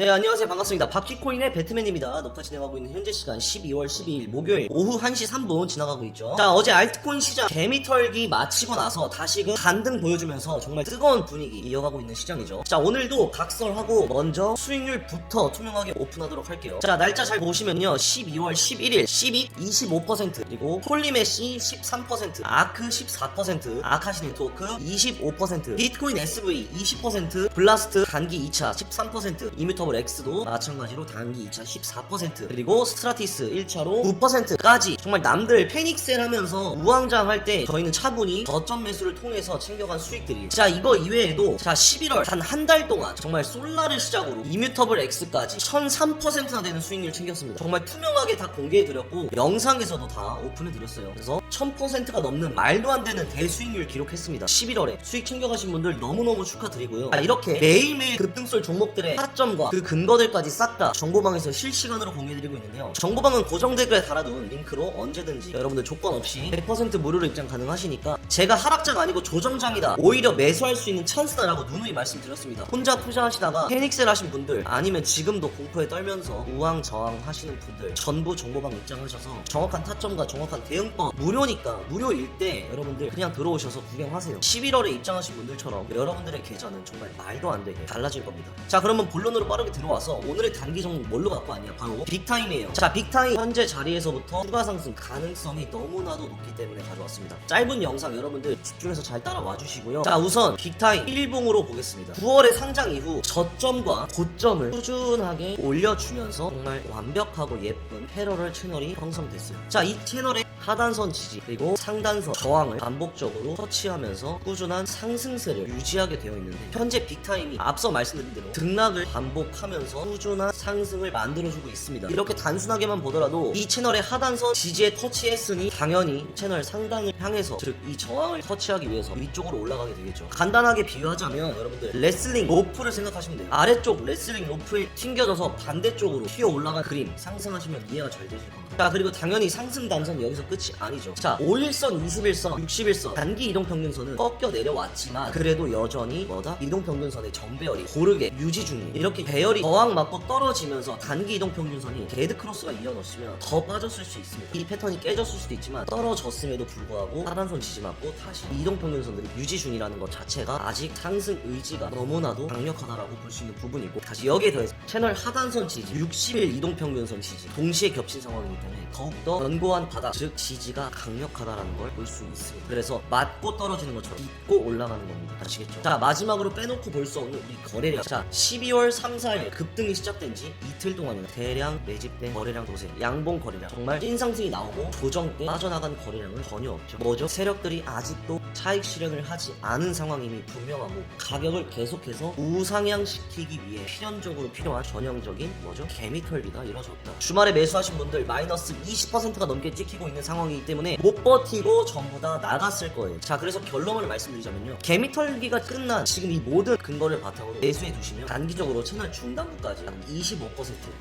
네 안녕하세요. 반갑습니다. 바퀴코인의 배트맨입니다. 녹화 진행하고 있는 현재 시간 12월 12일 목요일 오후 1시 3분 지나가고 있죠. 자 어제 알트코인 시장 개미털기 마치고 나서 다시금 반등 보여주면서 정말 뜨거운 분위기 이어가고 있는 시장이죠. 자 오늘도 각설하고 먼저 수익률부터 투명하게 오픈하도록 할게요. 자 날짜 잘 보시면요. 12월 11일 12 25% 그리고 폴리메시 13% 아크 14% 아카시 네트워크 25% 비트코인 SV 20% 블라스트 단기 2차 13% 이뮤터 블 X도 마찬가지로 단기 2차 14% 그리고 스트라티스 1차로 9%까지 정말 남들 패닉셀 하면서 우왕좌왕 할 때 저희는 차분히 저점 매수를 통해서 챙겨간 수익들이 자 이거 이외에도 자 11월 단 한 달 동안 정말 솔라를 시작으로 이뮤터블 X까지 1003%나 되는 수익률 챙겼습니다. 정말 투명하게 다 공개해드렸고 영상에서도 다 오픈해드렸어요. 그래서 1000%가 넘는 말도 안 되는 대수익률 기록했습니다. 11월에 수익 챙겨가신 분들 너무너무 축하드리고요. 자, 이렇게 매일매일 급등설 종목들의 타점과 그 근거들까지 싹 다 정보방에서 실시간으로 공개해드리고 있는데요. 정보방은 고정 댓글에 달아둔 링크로 언제든지 여러분들 조건 없이 100% 무료로 입장 가능하시니까 제가 하락장 아니고 조정장이다. 오히려 매수할 수 있는 찬스다라고 누누이 말씀드렸습니다. 혼자 투자하시다가 패닉셀 하신 분들 아니면 지금도 공포에 떨면서 우왕좌왕 하시는 분들 전부 정보방 입장하셔서 정확한 타점과 정확한 대응법 무료 니까 무료일 때 여러분들 그냥 들어오셔서 구경하세요. 11월에 입장하신 분들처럼 여러분들의 계좌는 정말 말도 안 되게 달라질 겁니다. 자 그러면 본론으로 빠르게 들어와서 오늘의 단기 종목 뭘로 갖고 왔냐? 바로 빅타임이에요. 자 빅타임 현재 자리에서부터 추가 상승 가능성이 너무나도 높기 때문에 가져왔습니다. 짧은 영상 여러분들 집중해서 잘 따라와 주시고요. 자 우선 빅타임 1봉으로 보겠습니다. 9월에 상장 이후 저점과 고점을 꾸준하게 올려주면서 정말 완벽하고 예쁜 패러럴 채널이 형성됐어요. 자 이 채널의 하단선 지지 그리고 상단선 저항을 반복적으로 터치하면서 꾸준한 상승세를 유지하게 되어 있는데 현재 빅타임이 앞서 말씀드린 대로 등락을 반복하면서 꾸준한 상승을 만들어주고 있습니다. 이렇게 단순하게만 보더라도 이 채널의 하단선 지지에 터치했으니 당연히 채널 상단을 향해서 즉 이 저항을 터치하기 위해서 위쪽으로 올라가게 되겠죠. 간단하게 비유하자면 여러분들 레슬링 로프를 생각하시면 돼요. 아래쪽 레슬링 로프에 튕겨져서 반대쪽으로 튀어 올라간 그림 상승하시면 이해가 잘 되실 겁니다. 자 그리고 당연히 상승 단선 여기서 끝이 아니죠. 자 5일선 21선 61선 단기 이동평균선은 꺾여 내려왔지만 그래도 여전히 뭐다? 이동평균선의 정배열이 고르게 유지 중이에요. 이렇게 배열이 저항 맞고 떨어지면서 단기 이동평균선이 데드크로스가 이어졌으면 더 빠졌을 수 있습니다. 이 패턴이 깨졌을 수도 있지만 떨어졌음에도 불구하고 하단선 지지 맞고 다시 이동평균선들이 유지 중이라는 것 자체가 아직 상승 의지가 너무나도 강력하다라고 볼 수 있는 부분이고 다시 여기에 더해서 채널 하단선 지지 60일 이동평균선 지지 동시에 겹친 상황이기 때문에 더욱더 견고한 바닥 즉 지지가 강 력하다라는 걸 볼 수 있습니다 그래서 맞고 떨어지는 것처럼 딛고 올라가는 겁니다 아시겠죠? 자 마지막으로 빼놓고 볼 수 없는 우리 거래량 자 12월 3, 4일 급등이 시작된 지 이틀 동안이나 대량 매집된 거래량 도세 양봉 거래량 정말 찐상승이 나오고 조정 때 빠져나간 거래량은 전혀 없죠 뭐죠? 세력들이 아직도 차익 실현을 하지 않은 상황임이 분명하고 가격을 계속해서 우상향시키기 위해 필연적으로 필요한 전형적인 뭐죠? 개미털기가 이루어졌다 주말에 매수하신 분들 마이너스 20%가 넘게 찍히고 있는 상황이기 때문에 못 버티고 전부 다 나갔을 거예요. 자 그래서 결론을 말씀드리자면요. 개미털기가 끝난 지금 이 모든 근거를 바탕으로 매수해 두시면 단기적으로 채널 중단부까지 한 25%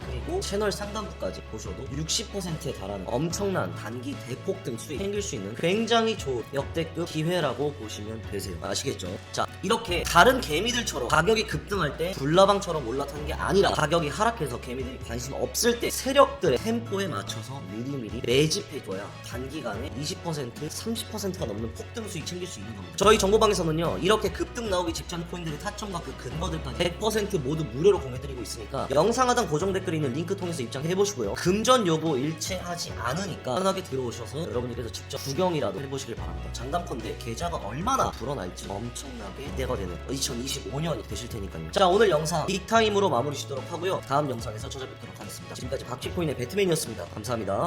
그리고 채널 상단부까지 보셔도 60%에 달하는 엄청난 단기 대폭등 수익 생길 수 있는 굉장히 좋은 역대급 기회라고 보시면 되세요. 아시겠죠? 자 이렇게 다른 개미들처럼 가격이 급등할 때 불나방처럼 올라타는 게 아니라 가격이 하락해서 개미들이 관심 없을 때 세력들의 템포에 맞춰서 미리미리 매집해줘야 단기간에 20% 30%가 넘는 폭등 수익 챙길 수 있는 겁니다. 저희 정보방에서는요 이렇게 급등 나오기 직전 코인들의 타점과 그 근거들까지 100% 모두 무료로 공개드리고 있으니까 영상 하단 고정 댓글에 있는 링크 통해서 입장해 보시고요. 금전 요구 일체하지 않으니까 편하게 들어오셔서 여러분들께서 직접 구경이라도 해보시길 바랍니다. 장담컨대 계좌가 얼마나 불어날지 엄청나게 기대가 되는 2025년이 되실 테니까요. 자 오늘 영상 빅타임으로 마무리 짓도록 하고요. 다음 영상에서 찾아뵙도록 하겠습니다. 지금까지 박쥐코인의 배트맨이었습니다. 감사합니다